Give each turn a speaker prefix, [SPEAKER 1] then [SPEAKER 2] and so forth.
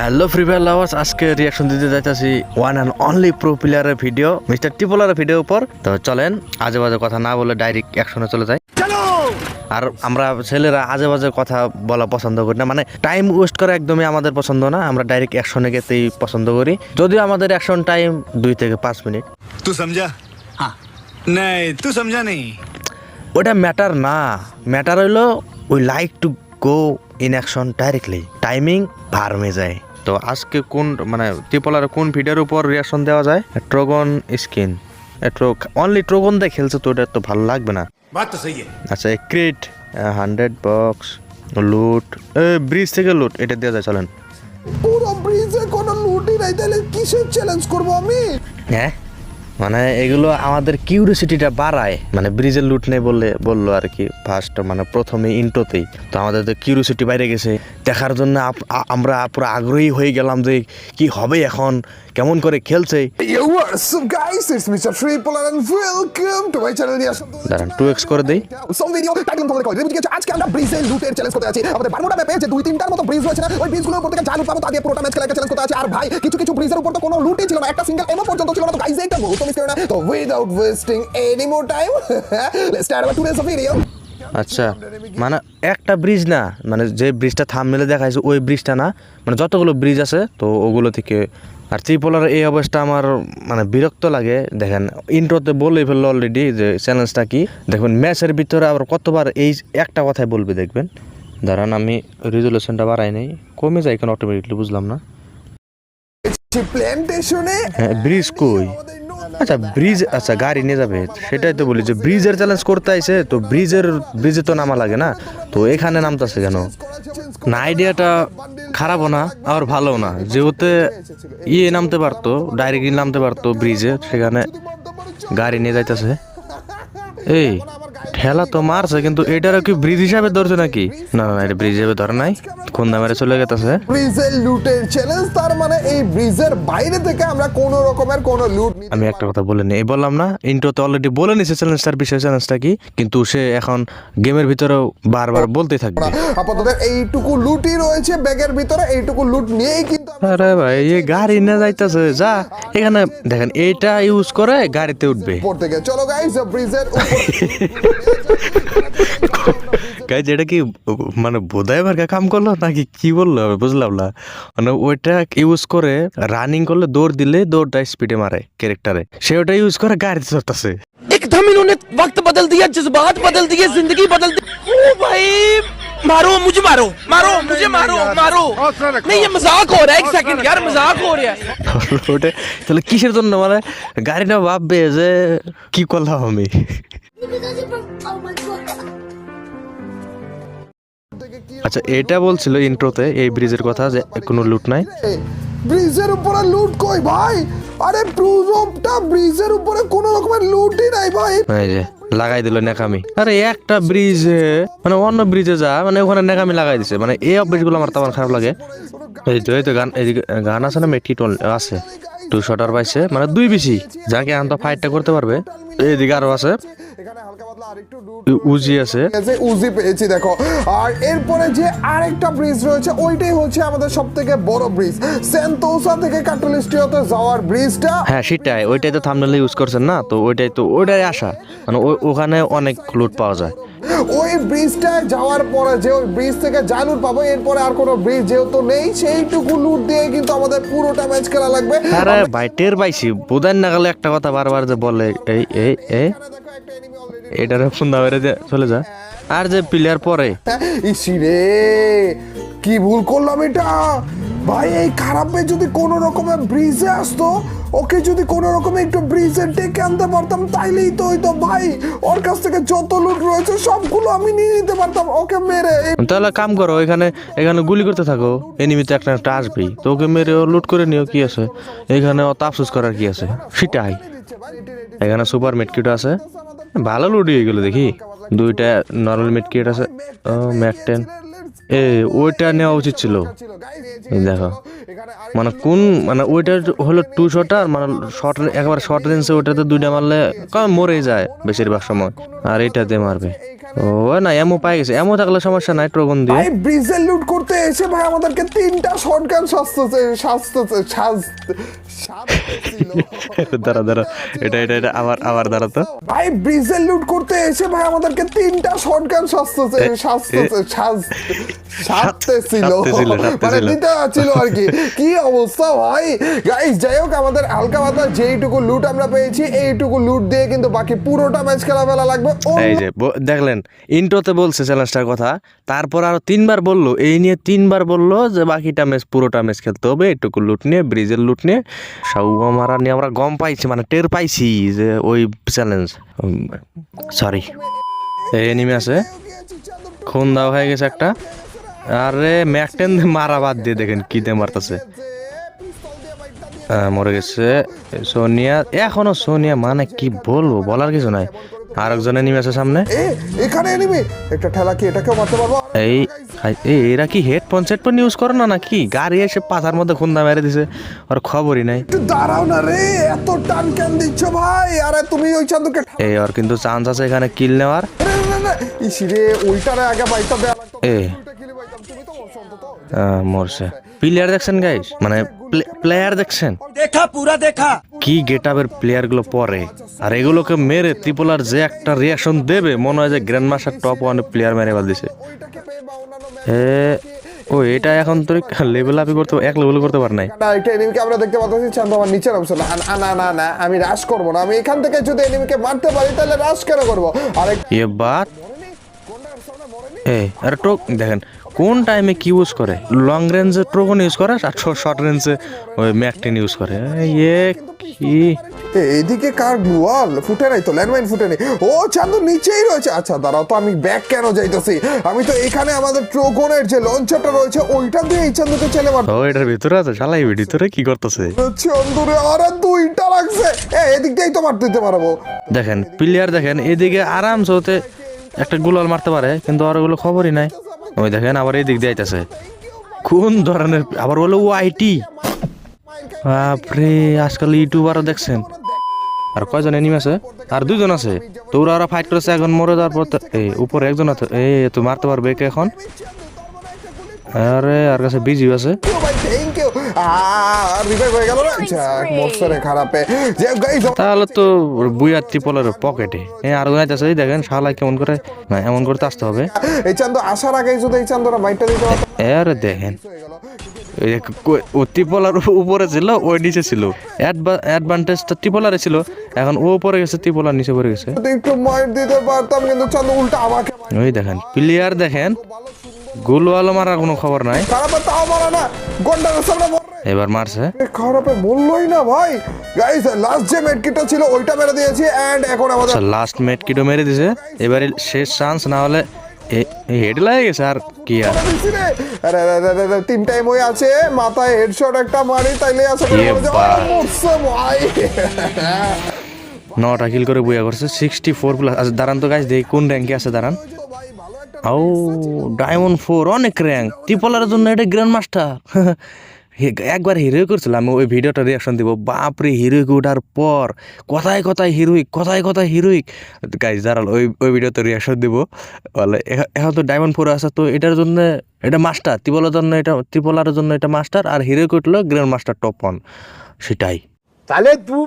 [SPEAKER 1] Hello free fire lovers আজকে reaction দিতে যাইতেছি ওয়ান অ্যান্ড অনলি প্রো প্লেয়ারের ভিডিও মিস্টার টিপোলারের ভিডিও উপর। তো চলেন আজে বাজে কথা না বলে ডাইরেক্ট অ্যাকশনে চলে যাই। আর আমরা ছেলেরা আজে বাজে কথা বলা পছন্দ করি না মানে টাইম ওয়েস্ট করা একদমই আমাদের পছন্দ না আমরা ডাইরেক্ট অ্যাকশনে গেতেই পছন্দ করি। যদিও আমাদের অ্যাকশন টাইম দুই থেকে পাঁচ মিনিট।
[SPEAKER 2] তুই সমঝা হ্যাঁ নাই তুই সমঝা নেই
[SPEAKER 1] ওটা ম্যাটার না। ম্যাটার হইল we like to go in action directly timing ভার হয়ে যায়। তো আজকে কোন মানে ত্রিপলার কোন ভিডিওর উপর রিয়াকশন দেওয়া যায়? ট্রগন স্কিন। অনলি ট্রোগন দিয়ে খেলছে তো এটা তো ভালো লাগবে না। আচ্ছা crate hundred box loot bridge থেকে লুট এটা দেওয়া যায় চলেন।
[SPEAKER 3] পুরো ব্রিজে কোনো লুটই নাই তাহলে কিসের চ্যালেঞ্জ করব আমি?
[SPEAKER 1] হ্যাঁ? মানে এগুলো আমাদের কিউরিয়াসিটিটা বাড়ায়। মানে ব্রিজের লুট নেই বললে, বলল আর কি ফার্স্ট মানে প্রথমে ইন্টোতেই তো আমাদের তো কিউরিয়াসিটি বাইরে গেছে। দেখার জন্য আমরা পুরো আগ্রহী হয়ে গেলাম যে কি হবে এখন কেমন করে খেলছে?
[SPEAKER 3] Yo, what's up guys? It's Mr. Triple and welcome to my channel নিয়ে আসলাম
[SPEAKER 1] দাঁড়ান টু এক্স করে দেই।
[SPEAKER 3] সম ভিডিও টাইটেল তোমাদের কল রিভিউ কিছু আজকে আমরা ব্রিজে লুটের চ্যালেঞ্জ করতে আছি আমাদের বারমুডা ম্যাপে যে দুই তিনটার মতো ব্রিজ রয়েছে না ওই ব্রিজগুলোর উপর থেকে যা লুট পাবো তা দিয়ে পুরোটা ম্যাচ খেলার চ্যালেঞ্জ করতে আছে আর ভাই কিছু কিছু ব্রিজের উপর তো কোনো লুটই ছিল না। একটা সিঙ্গেল এমও পর্যন্ত ছিল না তো গাইজ এইটা বহুত মিস করো না তো without wasting any more time let's start our today's video
[SPEAKER 1] আচ্ছা মানে একটা ব্রিজ না মানে যে ব্রিজটা থাম মেলে দেখাইছে ওই ব্রিজটা না মানে যতগুলো ব্রিজ আছে তো ওগুলো থেকে আর ত্রিপোলার এই অবস্থা আমার মানে বিরক্ত লাগে। দেখেন ইন্ট্রোতে বলেই ফেলল অলরেডি যে চ্যালেঞ্জটা কি। দেখবেন ম্যাচের ভিতরে আবার কতবার এই একটা কথাই বলবে দেখবেন। দাঁড়ান আমি রেজুলেশনটা বাড়াই নেই। কমে যায় কেন অটোমেটিকলি বুঝলাম না। হ্যাঁ ব্রিজ কই? আচ্ছা ব্রিজ আচ্ছা গাড়ি নিয়ে যাবে। সেটাই তো বলি যে ব্রিজের চ্যালেঞ্জ করতে আইছে তো ব্রিজের ব্রিজে তো নামা লাগে না। তো এখানে নামতেছে কেন? না আইডিয়াটা খারাপও না, আবার ভালোও না। যেহেতু ইয়ে নামতে পারতো, ডাইরেক্ট নামতে পারতো ব্রিজে সেখানে গাড়ি নিয়ে যাইতেছে। এই ঠেলা তো মারছে কিন্তু এটারও কি ব্রিজ হিসাবে ধরছে নাকি? না না এটা ব্রিজ হিসাবে ধরে নাই। কোন দামের চলে গেছে
[SPEAKER 3] ব্রিজের লুটের চ্যালেঞ্জ তার মানে এই ব্রিজের বাইরে থেকে আমরা কোন রকমের কোনো লুট
[SPEAKER 1] আমি একটা কথা বলে নিই এই বললাম না ইন্ট্রোতে অলরেডি বলে নিছে চ্যালেঞ্জটার বিষয় চ্যালেঞ্জটা কি? কিন্তু সে এখন গেমের ভিতরেও বারবার বলতে থাকবে।
[SPEAKER 3] আপাতত এইটুকু লুটই রয়েছে ব্যাগের ভিতরে এইটুকু লুট নিয়েই আমরা
[SPEAKER 1] আরে ভাই এই গাড়ি না যাইতাছে যা। এখানে দেখেন এইটা ইউজ করে গাড়িতে উঠবে।
[SPEAKER 3] চলো গাইস ব্রিজের
[SPEAKER 1] গাইজ এটা কি মানে বোধায় ভার্গা কাম করল নাকি কি বলল বুঝলাম না। মানে ওইটা ইউজ করে রানিং করলে দৌড় দিলে দৌড়টা স্পিডে মারে ক্যারেক্টারে সে ওটা ইউজ করে গাড়িতে চড়তেছে।
[SPEAKER 4] একদম ইনোনে বদল দিয়া জজবাত বদল দিয়ে জিন্দগি বদল দিয়ে ও ভাই मारो मुझे मारो मारो मुझे मारो मारो नहीं ये मजाक हो रहा है एक सेकंड यार मजाक हो रहा है
[SPEAKER 1] ওটা তাহলে কিসের জন্য মানে গাড়িটা ভাববে যে কি করলাম আমি
[SPEAKER 5] Because you're from, oh my god.
[SPEAKER 1] আচ্ছা এটা বলছিল ইন্ট্রোতে এই ব্রিজের কথা যে কোনো লুট নাই
[SPEAKER 3] ব্রিজের উপরে লুট কই ভাই? আরে পুরোটা ব্রিজের উপরে কোনো রকমের লুটই নাই ভাই।
[SPEAKER 1] এই লাগাই দিল নেকামি আরে একটা ব্রিজে মানে অন্য ব্রিজে যা মানে ওখানে নেকামি লাগাই দিছে। মানে এই অভ্যাসগুলো আমার তেমন খারাপ লাগে। এই তো এই তো গান এইদিকে গান আছে না মেট্রি টোল আছে। টু শটার পাইছে মানে দুই বেশি যাকে আনতো ফাইটটা করতে পারবে। এইদিকে আরও আছে।
[SPEAKER 3] আরেকটু
[SPEAKER 1] উজি আছে।
[SPEAKER 3] উজি পেয়েছি দেখো। আর এরপরে যে আরেকটা ব্রিজ রয়েছে ওইটাই হচ্ছে আমাদের সব থেকে বড় ব্রিজ সেন্টোসা থেকে কাটালিস্টিওতে যাওয়ার ব্রিজটা
[SPEAKER 1] হ্যাঁ সেটাই। ওইটাই তো থামনেলে ইউজ করছেন না? তো ওইটাই তো ওইটাই আসা মানে ওখানে অনেক লুট পাওয়া যায়।
[SPEAKER 3] ওই ব্রিজটা যাওয়ার পরে যে ওই ব্রিজ থেকে যা লুট পাবো এরপরে আর কোনো ব্রিজ যেহেতু নেই সেইটুকু লুট দিয়ে কিন্তু আমাদের পুরোটা ম্যাচ খেলা লাগবে।
[SPEAKER 1] আরে ভাই টের পাইছি। বোধান না গেলে একটা কথা বারবার যে বলে এই এই এই।
[SPEAKER 3] দেখো একটা enemy already
[SPEAKER 1] ফোন দাও যে চলে যা। আর যে প্লেয়ার পরে।
[SPEAKER 3] ইসি রে কি ভুল করলাম এটা? ভাই এই খারাপে যদি কোনো রকমের ব্রিজে আসতো ওকে যদি কোনো রকমে একটু ব্রিজে ডেকে আনতে পারতাম তাইলেই তো হইতো। ভাই ওর কাছ থেকে যত লুট রয়েছে সবগুলো আমি নিয়ে নিতে পারতাম। ওকে মেরে
[SPEAKER 1] তাহলে কাম করো এখানে এখানে গুলি করতে থাকো। এনিমিতে একটা একটা আসবেই। তো ওকে মেরে ও লুট করে নিও কি আছে? এখানে অত আফসোস করার কি আছে? সেটাই। এখানে সুপার মিটকিট আছে। ভাল লুডি উঠি গ'লো দেখি। দুইটা নর্মাল মিটকিট আছে। ও ম্যাক টেন এ ওইটা নেওয়া উচিত ছিল। দেখো। মানে কোন মানে ওইটা হলো টু শটার মানে শর্ট একবার শর্ট রেঞ্জে ওইটাতে দুইটা মারলে কম মরে যায় বেশিরভাগ সময়। আর এইটাতে মারবে। ও না এমও পাই গেছে। এমও থাকলে সমস্যা নাই ট্রগন দিয়ে।
[SPEAKER 3] ব্রিজের লুট করতে এসে ভাই আমাদেরকে তিনটা শর্টগান সাজতেছে সাজতেছে সাজ সাজতেছিল।
[SPEAKER 1] দাঁড়া দাঁড়া। এটা এটা এটা আবার আবার দাঁড়া তো
[SPEAKER 3] ভাই ব্রিজের লুট করতে এসে ভাই আমাদেরকে তিনটা সাজতেছে সাজ সাজতেছিল।
[SPEAKER 1] সাজতেছিল,
[SPEAKER 3] মানে দিতে ছিল আর কি। কি অবস্থা ভাই? গাইস যাই হোক আমাদের হালকা পাতা যেইটুকু লুট আমরা পেয়েছি এইটুকু লুট দিয়ে কিন্তু বাকি পুরোটা ম্যাচ খেলা ফেলা লাগবে
[SPEAKER 1] এই যে দেখলেন ইন্ট্রোতে বলছে চ্যালেঞ্জটার কথা তারপর আরও তিনবার বলল এই নিয়ে তিনবার বলল যে বাকিটা ম্যাচ পুরোটা ম্যাচ খেলতে হবে এটুকু লুট নিয়ে ব্রিজের লুট নিয়ে। সাউ মারা নিয়ে আমরা গম পাইছি মানে টের পাইছি যে ওই চ্যালেঞ্জ সরি এনিমি আছে। খুন দাও হয়ে গেছে একটা। আরে ম্যাকটেন মারা বাদ দিয়ে দেখেন কি দিয়ে মারতেছে। হ্যাঁ, মরে গেছে। সোনিয়া এখনও সোনিয়া মানে কি বলব? বলার কিছু নাই। আর একজন এনিমি আছে সামনে।
[SPEAKER 3] এ এখানে এনিমি। একটা ঠেলা কি এটাকেও মারতে পারব?
[SPEAKER 1] এই এই এরা কি হেডফোন সেটফোন ইউজ করে না নাকি? গাড়ি এসে পাথার মধ্যে খুন্দা মেরে দিছে। আর খবরই নাই।
[SPEAKER 3] একটু দাঁড়াও না রে এত টান কেন দিচ্ছ ভাই? আরে তুমি ওই চান্দুকে
[SPEAKER 1] এই আর কিন্তু চান্স আছে এখানে কিল নেওয়ার।
[SPEAKER 3] ইসিরে ওইটারে আগে দেয়া লাগতো
[SPEAKER 1] এ
[SPEAKER 3] মরছে।
[SPEAKER 1] প্লেয়ার দেখছেন গাইস মানে প্লেয়ার দেখছেন?
[SPEAKER 4] দেখা পুরা দেখা।
[SPEAKER 1] কি গেটআপের প্লেয়ারগুলো পরে? আর এগুলোকে মেরে ত্রিপোলার যে একটা রিয়াকশন দেবে মনে হয় যে গ্র্যান্ড মাস্টার টপ ওয়ানে প্লেয়ার মেরে বাদ দিছে। ও এটা এখন তোর লেভেল আপই করতে এক লেভেল করতে পার নাই।
[SPEAKER 3] না এটা এনিমিকে আমরা দেখতে পাচ্ছি চান্দ আমার নিচে নামছে না না না না আমি রাশ করব না। আমি এখান থেকে যদি এনিমিকে মারতে পারি তাহলে রাশ কেন করব? আরে
[SPEAKER 1] এ বাত এ আরে টোক দেখেন কোন টাইমে কি ইউজ করে? লং রেঞ্জে ট্রোকন ইউজ করে আর শর্ট রেঞ্জে ওই ম্যাকটেন ইউজ করে। এ কি?
[SPEAKER 3] এদিকে কার গ্লুয়াল ফুটে নাই তো ল্যান্ডমাইন ফুটে নেই। ও চান্দু নিচেই রয়েছে। আচ্ছা দাঁড়াও তো আমি ব্যাক কেন যাইতেছি? আমি তো এখানে আমাদের ট্রোগনের যে লঞ্চারটা রয়েছে ওইটা দিয়ে এই চান্দুকে ছেলে মার
[SPEAKER 1] ও এটার ভিতরে আছে শালাই ভিতরে কি করতেছে?
[SPEAKER 3] চন্দুরে আরে দুইটা লাগছে। এ এদিক দিয়েই তো মারতে দিতে পারব।
[SPEAKER 1] দেখেন প্লেয়ার দেখেন এদিকে আরামসে হতে একটা গুলাল মারতে পারে, কিন্তু আর ওগুলো খবরই নাই। ওই দেখেন আবার এদিক দিয়ে আইতেছে। কোন ধরনের আবার বলে ও আইটি বাপরে, আজকাল ইউটিউবারও দেখছেন। আর কয়জন এনিম আছে? আর দুইজন আছে। তো ওরা ফাইট করেছে, এখন মরে যাওয়ার পর এই, উপরে একজন আছে। এই তো মারতে পারবে কে এখন? আরে আর কাছে বিজি আছে।
[SPEAKER 3] হয়ে
[SPEAKER 1] তাহলে তো বুয়ার ত্রিপলের পকেটে এই আর যাইতেছে এই দেখেন শালা কেমন করে এমন করতে আসতে হবে।
[SPEAKER 3] এই চান্দু আসার আগে যদি এই চান্দুরা মাইটটা দিতে
[SPEAKER 1] আরে দেখেন। ও ত্রিপলার উপরে ছিল ওই নিচে ছিল। অ্যাডভান্টেজটা ত্রিপলারে ছিল এখন ও উপরে গেছে ত্রিপলার নিচে পড়ে গেছে।
[SPEAKER 3] একটু মাইট দিতে পারতাম কিন্তু চান্দু উল্টা আমাকে
[SPEAKER 1] ওই দেখেন প্লেয়ার দেখেন। গোল আলো মারার কোনো খবর নাই।
[SPEAKER 3] খারাপে তাও মারা না। গন্ডারের সামনে
[SPEAKER 1] এবার মারছে।
[SPEAKER 3] খারাপে বললোই না ভাই। গাইস লাস্ট যে মেডকিটটা ছিল ওইটা মেরে দিয়েছি এন্ড এখন আমাদের
[SPEAKER 1] আচ্ছা লাস্ট মেট কিটো মেরে দিছে এবারে শেষ চান্স না হলে হেড লাগে গেছে আর কি আর?
[SPEAKER 3] আরে আরে, তিন টাইম ওই আছে। মাথায় হেডশট একটা মারি তাইলে আছে
[SPEAKER 1] এ
[SPEAKER 3] মরছে ভাই।
[SPEAKER 1] নটা কিল করে বুয়া করছে সিক্সটি ফোর প্লাস আচ্ছা দাঁড়ান তো গাছ দেখি কোন র্যাঙ্কে আছে দাঁড়ান। ও ডায়মন্ড ফোর অনেক র্যাঙ্ক ট্রিপলার জন্য এটা গ্র্যান্ড মাস্টার একবার হিরোই করছিলাম ওই ভিডিওটা রিয়াকশন দিব। বাপরে হিরোইক ওঠার পর। কোথায় কোথায় হিরোইক কোথায় কোথায় হিরোইক গাইজ যারা ওই ওই ভিডিওতে রিয়াকশন দিব। বলে এখন তো ডায়মন্ড ফোর আছে তো এটার জন্য এটা মাস্টার ত্রিপলার জন্য এটা ত্রিপলার জন্য এটা মাস্টার আর হিরোইক উঠল গ্র্যান্ড মাস্টার টপ ওয়ান সেটাই।
[SPEAKER 4] তাহলে দু